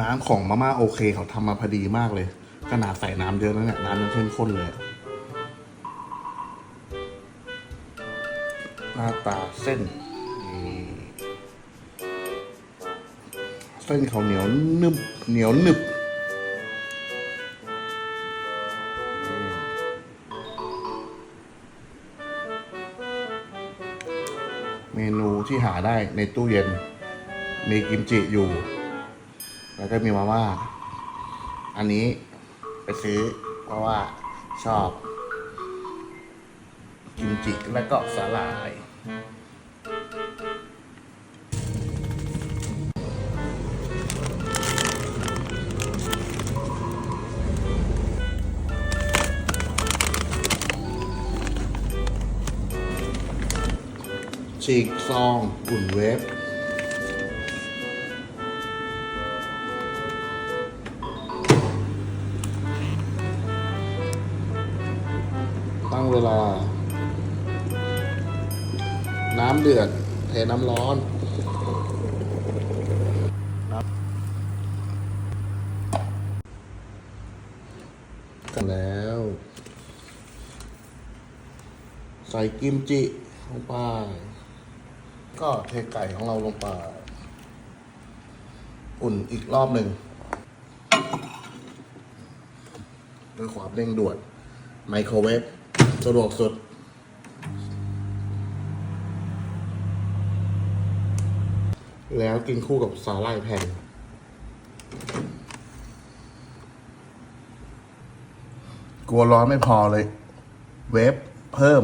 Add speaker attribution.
Speaker 1: น้ำของมาม่าโอเคเขาทำมาพอดีมากเลย ขนาดใส่น้ำเยอะแล้วเนี่ยน้ำยังเข้มข้นเลย หน้าตาเส้น เส้นเขาเหนียวนึบ เหนียวหนึบเมนูที่หาได้ในตู้เย็น มีกิมจิอยู่ แล้วก็มีมาม่า อันนี้ไปซื้อ เพราะว่าชอบ กิมจิและก็สาหร่ายฉีกซองอุ่นเวฟ ตั้งเวลา น้ำเดือดเทน้ำร้อนกันแล้ว ใส่กิมจิลงไป ก็เทไก่ของเราลงไป อุ่นอีกรอบหนึ่งด้วยความเร่งด่วนไมโครเวฟ สะดวกสุด แล้วกินคู่กับสาหร่ายแผ่นกลัวร้อนไม่พอเลย เวฟเพิ่ม